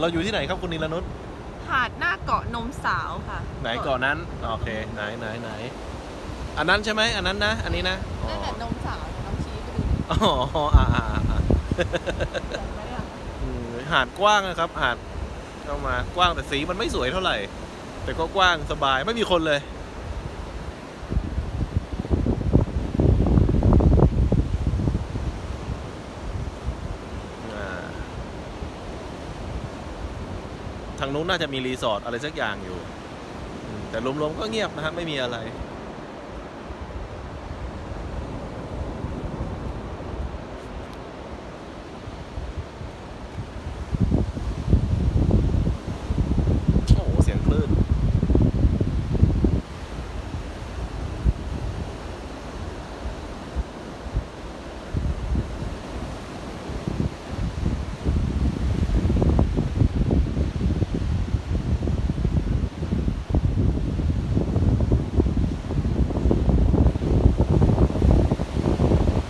เราอยู่ที่ไหนครับคุณนิรนุชหาดหน้าเกาะนมสาวค่ะไหนก่อนนั้นโอเคไหนไหนไหนอันนั้นใช่ไหมอันนั้นนะอันนี้นะอ๋อนั่นแหละนมสาวเดี๋ยวน้องชี้ไปดูอ๋ออ่าอ่าอ่าเห็นไหมอะอืมหาดกว้างนะครับ หาดเข้ามากว้างแต่สีมันไม่สวยเท่าไหร่ แต่ก็กว้างสบายไม่มีคนเลย อ่า ทางนู้นน่าจะมีรีสอร์ทอะไรสักอย่างอยู่ แต่รวมๆก็เงียบนะครับไม่มีอะไร